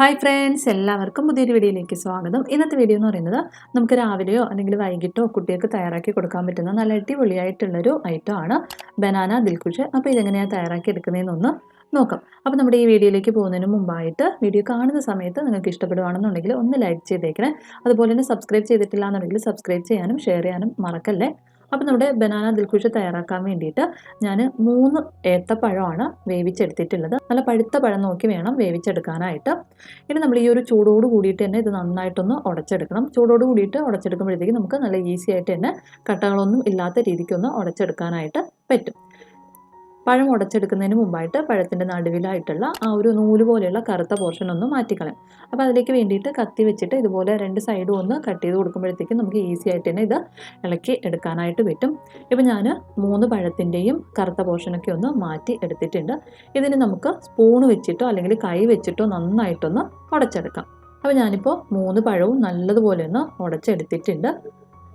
Hi friends എല്ലാവർക്കും പുതിയൊരു വീഡിയോയിലേക്ക് സ്വാഗതം. ഇന്നത്തെ വീഡിയോ എന്ന് പറയുന്നത് നമുക്ക് രാവിലെയോ അല്ലെങ്കിൽ വൈകിട്ടോ കുട്ടികൾക്ക് തയ്യാറാക്കി കൊടുക്കാൻ പറ്റുന്ന നല്ല അടിപൊളിയായിട്ടുള്ളൊരു ഐറ്റം ആണ് ബനാന ദിൽക്കുഷ് അപ്പോൾ ഇതെങ്ങനെയാണ് തയ്യാറാക്കി എടുക്കുന്നതെന്നൊന്ന് നോക്കാം. അപ്പോൾ നമ്മുടെ ഈ വീഡിയോയിലേക്ക് പോകുന്നതിന് മുമ്പായിട്ട് വീഡിയോ കാണുന്ന സമയത്ത് നിങ്ങൾക്ക് ഇഷ്ടപ്പെടുവാണെന്നുണ്ടെങ്കിൽ ഒന്ന് ലൈക്ക് ചെയ്തേക്കണേ. അതുപോലെ തന്നെ സബ്സ്ക്രൈബ് ചെയ്തിട്ടില്ല എന്നുണ്ടെങ്കിൽ സബ്സ്ക്രൈബ് ചെയ്യാനും ഷെയർ ചെയ്യാനും മറക്കല്ലേ. അപ്പോൾ നമ്മുടെ ബനാന ദിൽകുഷ തയ്യാറാക്കാൻ വേണ്ടിയിട്ട് ഞാൻ മൂന്ന് ഏത്തപ്പഴമാണ് വേവിച്ചെടുത്തിട്ടുള്ളത്. നല്ല പഴുത്ത പഴം നോക്കി വേണം വേവിച്ചെടുക്കാനായിട്ട്. ഇനി നമ്മൾ ഈ ഒരു ചൂടോട് കൂടിയിട്ട് തന്നെ ഇത് നന്നായിട്ടൊന്ന് ഉടച്ചെടുക്കണം. ചൂടോട് കൂടിയിട്ട് ഉടച്ചെടുക്കുമ്പോഴത്തേക്ക് നമുക്ക് നല്ല ഈസി ആയിട്ട് തന്നെ കട്ടകളൊന്നും ഇല്ലാത്ത രീതിക്കൊന്ന് ഉടച്ചെടുക്കാനായിട്ട് പറ്റും. പഴം ഉടച്ചെടുക്കുന്നതിന് മുമ്പായിട്ട് പഴത്തിന്റെ നടുവിലായിട്ടുള്ള ആ ഒരു നൂൽ പോലെയുള്ള കറുത്ത പോർഷൻ ഒന്ന് മാറ്റിക്കളയും. അപ്പോൾ അതിലേക്ക് വേണ്ടിയിട്ട് കത്തി വെച്ചിട്ട് ഇതുപോലെ രണ്ട് സൈഡും ഒന്ന് കട്ട് ചെയ്ത് കൊടുക്കുമ്പോഴത്തേക്കും നമുക്ക് ഈസി ആയിട്ട് തന്നെ ഇത് ഇളക്കി എടുക്കാനായിട്ട് പറ്റും. ഇപ്പോൾ ഞാൻ മൂന്ന് പഴത്തിന്റെയും കറുത്ത പോർഷനൊക്കെ ഒന്ന് മാറ്റി എടുത്തിട്ടുണ്ട്. ഇതിന് നമുക്ക് സ്പൂൺ വെച്ചിട്ടോ അല്ലെങ്കിൽ കൈ വെച്ചിട്ടോ നന്നായിട്ടൊന്ന് ഉടച്ചെടുക്കാം. അപ്പോൾ ഞാനിപ്പോൾ മൂന്ന് പഴവും നല്ലതുപോലെ ഒന്ന് ഉടച്ചെടുത്തിട്ടുണ്ട്.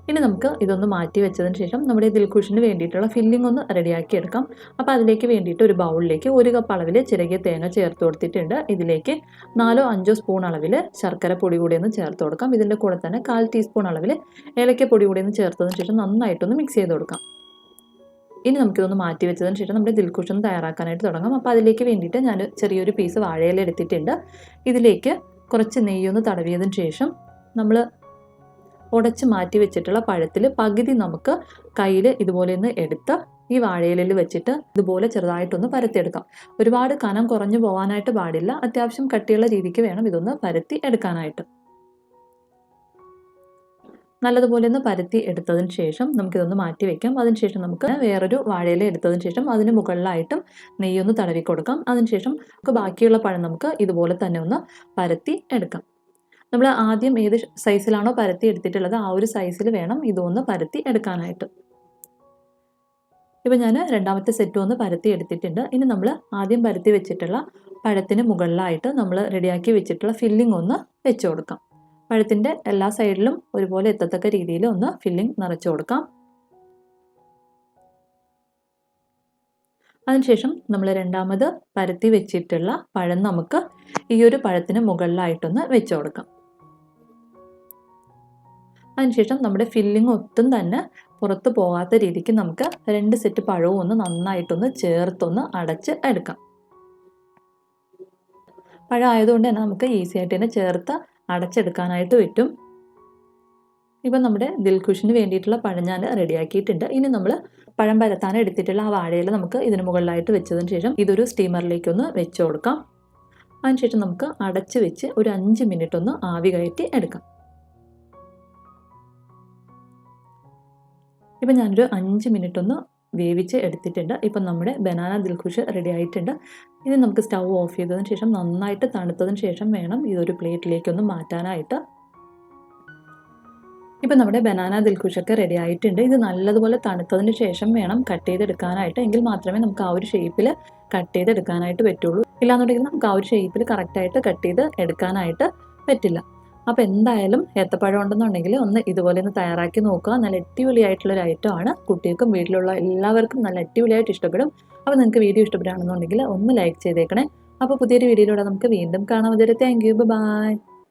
ഇനി നമുക്ക് ഇതൊന്ന് മാറ്റി വെച്ചതിന് ശേഷം നമ്മുടെ ദിൽക്കുഷിന് വേണ്ടിയിട്ടുള്ള ഫില്ലിംഗ് ഒന്ന് റെഡിയാക്കി എടുക്കാം. അപ്പോൾ അതിലേക്ക് വേണ്ടിയിട്ട് ഒരു ബൗളിലേക്ക് ഒരു കപ്പ് അളവിൽ ചിരകിയ തേങ്ങ ചേർത്ത് കൊടുത്തിട്ടുണ്ട്. ഇതിലേക്ക് നാലോ അഞ്ചോ സ്പൂൺ അളവിൽ ശർക്കര പൊടി കൂടി ഒന്ന് ചേർത്ത് കൊടുക്കാം. ഇതിന്റെ കൂടെ തന്നെ കാൽ ടീസ്പൂൺ അളവിൽ ഏലക്ക പൊടി കൂടി ഒന്ന് ചേർത്തതിന് ശേഷം നന്നായിട്ടൊന്ന് മിക്സ് ചെയ്ത് കൊടുക്കാം. ഇനി നമുക്കിതൊന്ന് മാറ്റി വെച്ചതിന് ശേഷം നമ്മുടെ ദിൽക്കുഷൻ തയ്യാറാക്കാനായിട്ട് തുടങ്ങാം. അപ്പോൾ അതിലേക്ക് വേണ്ടിയിട്ട് ഞാൻ ചെറിയൊരു പീസ് വാഴയില എടുത്തിട്ടുണ്ട്. ഇതിലേക്ക് കുറച്ച് നെയ്യൊന്ന് തടവിയതിന് ശേഷം നമ്മൾ ഉടച്ച് മാറ്റി വെച്ചിട്ടുള്ള പഴത്തിൽ പകുതി നമുക്ക് കയ്യിൽ ഇതുപോലെ ഒന്ന് എടുത്ത് ഈ വാഴയിലിൽ വെച്ചിട്ട് ഇതുപോലെ ചെറുതായിട്ടൊന്ന് പരത്തിയെടുക്കാം. ഒരുപാട് കനം കുറഞ്ഞു പോകാനായിട്ട് പാടില്ല. അത്യാവശ്യം കട്ടിയുള്ള രീതിക്ക് വേണം ഇതൊന്ന് പരത്തി എടുക്കാനായിട്ട്. നല്ലതുപോലെ ഒന്ന് പരത്തി എടുത്തതിന് ശേഷം നമുക്കിതൊന്ന് മാറ്റി വെക്കാം. അതിനുശേഷം നമുക്ക് വേറൊരു വാഴയില എടുത്തതിന് ശേഷം അതിന് മുകളിലായിട്ടും നെയ്യൊന്ന് തടവി കൊടുക്കാം. അതിനുശേഷം നമുക്ക് ബാക്കിയുള്ള പഴം നമുക്ക് ഇതുപോലെ തന്നെ ഒന്ന് പരത്തി എടുക്കാം. നമ്മൾ ആദ്യം ഏത് സൈസിലാണോ പരത്തി എടുത്തിട്ടുള്ളത് ആ ഒരു സൈസിൽ വേണം ഇതൊന്ന് പരത്തി എടുക്കാനായിട്ട്. ഇപ്പം ഞാൻ രണ്ടാമത്തെ സെറ്റ് ഒന്ന് പരത്തി എടുത്തിട്ടുണ്ട്. ഇനി നമ്മൾ ആദ്യം പരത്തി വെച്ചിട്ടുള്ള പഴത്തിന് മുകളിലായിട്ട് നമ്മൾ റെഡിയാക്കി വെച്ചിട്ടുള്ള ഫില്ലിംഗ് ഒന്ന് വെച്ച് കൊടുക്കാം. പഴത്തിന്റെ എല്ലാ സൈഡിലും ഒരുപോലെ എത്തത്തക്ക രീതിയിൽ ഒന്ന് ഫില്ലിംഗ് നിറച്ചു കൊടുക്കാം. അതിനുശേഷം നമ്മൾ രണ്ടാമത് പരത്തി വെച്ചിട്ടുള്ള പഴം നമുക്ക് ഈ ഒരു പഴത്തിന് മുകളിലായിട്ടൊന്ന് വെച്ച് കൊടുക്കാം. അതിനുശേഷം നമ്മുടെ ഫില്ലിംഗ് ഒത്തും തന്നെ പുറത്ത് പോകാത്ത രീതിക്ക് നമുക്ക് രണ്ട് സെറ്റ് പഴവും ഒന്ന് നന്നായിട്ടൊന്ന് ചേർത്തൊന്ന് അടച്ച് എടുക്കാം. പഴം ആയതുകൊണ്ട് തന്നെ നമുക്ക് ഈസി ആയിട്ട് തന്നെ ചേർത്ത് അടച്ചെടുക്കാനായിട്ട് പറ്റും. ഇപ്പം നമ്മുടെ ദിൽഖുഷിന് വേണ്ടിയിട്ടുള്ള പഴം ഞാൻ റെഡിയാക്കിയിട്ടുണ്ട്. ഇനി നമ്മൾ പഴം പരത്താൻ എടുത്തിട്ടുള്ള ആ വാഴയിൽ നമുക്ക് ഇതിന് മുകളിലായിട്ട് വെച്ചതിന് ശേഷം ഇതൊരു സ്റ്റീമറിലേക്ക് ഒന്ന് വെച്ച് കൊടുക്കാം. അതിനുശേഷം നമുക്ക് അടച്ച് വെച്ച് ഒരു അഞ്ച് മിനിറ്റ് ഒന്ന് ആവി കയറ്റി എടുക്കാം. ഇപ്പം ഞാനൊരു അഞ്ച് മിനിറ്റ് ഒന്ന് വേവിച്ച് എടുത്തിട്ടുണ്ട്. ഇപ്പം നമ്മുടെ ബനാന ദിൽഖുഷ് റെഡി ആയിട്ടുണ്ട്. ഇനി നമുക്ക് സ്റ്റൗ ഓഫ് ചെയ്തതിന് ശേഷം നന്നായിട്ട് തണുത്തതിന് ശേഷം വേണം ഇതൊരു പ്ലേറ്റിലേക്കൊന്ന് മാറ്റാനായിട്ട്. ഇപ്പം നമ്മുടെ ബനാന ദിൽഖുഷൊക്കെ റെഡി ആയിട്ടുണ്ട്. ഇത് നല്ലതുപോലെ തണുത്തതിന് ശേഷം വേണം കട്ട് ചെയ്തെടുക്കാനായിട്ട്. എങ്കിൽ മാത്രമേ നമുക്ക് ആ ഒരു ഷേപ്പിൽ കട്ട് ചെയ്തെടുക്കാനായിട്ട് പറ്റുള്ളൂ. ഇല്ലാന്നുണ്ടെങ്കിൽ നമുക്ക് ആ ഒരു ഷേപ്പിൽ കറക്റ്റായിട്ട് കട്ട് ചെയ്ത് എടുക്കാനായിട്ട് പറ്റില്ല. അപ്പോൾ എന്തായാലും ഏത്തപ്പഴം ഉണ്ടെന്നുണ്ടെങ്കിൽ ഒന്ന് ഇതുപോലെ ഒന്ന് തയ്യാറാക്കി നോക്കുക. നല്ല അടിപൊളിയായിട്ടുള്ള ഒരു ഐറ്റം ആണ്. കുട്ടികൾക്കും വീട്ടിലുള്ള എല്ലാവർക്കും നല്ല അടിപൊളിയായിട്ട് ഇഷ്ടപ്പെടും. അപ്പോൾ നിങ്ങൾക്ക് വീഡിയോ ഇഷ്ടപ്പെടുകയാണെന്നുണ്ടെങ്കിൽ ഒന്ന് ലൈക്ക് ചെയ്തേക്കണേ. അപ്പോൾ പുതിയൊരു വീഡിയോയിലൂടെ നമുക്ക് വീണ്ടും കാണാം. അതുവരെ താങ്ക് യു ബൈ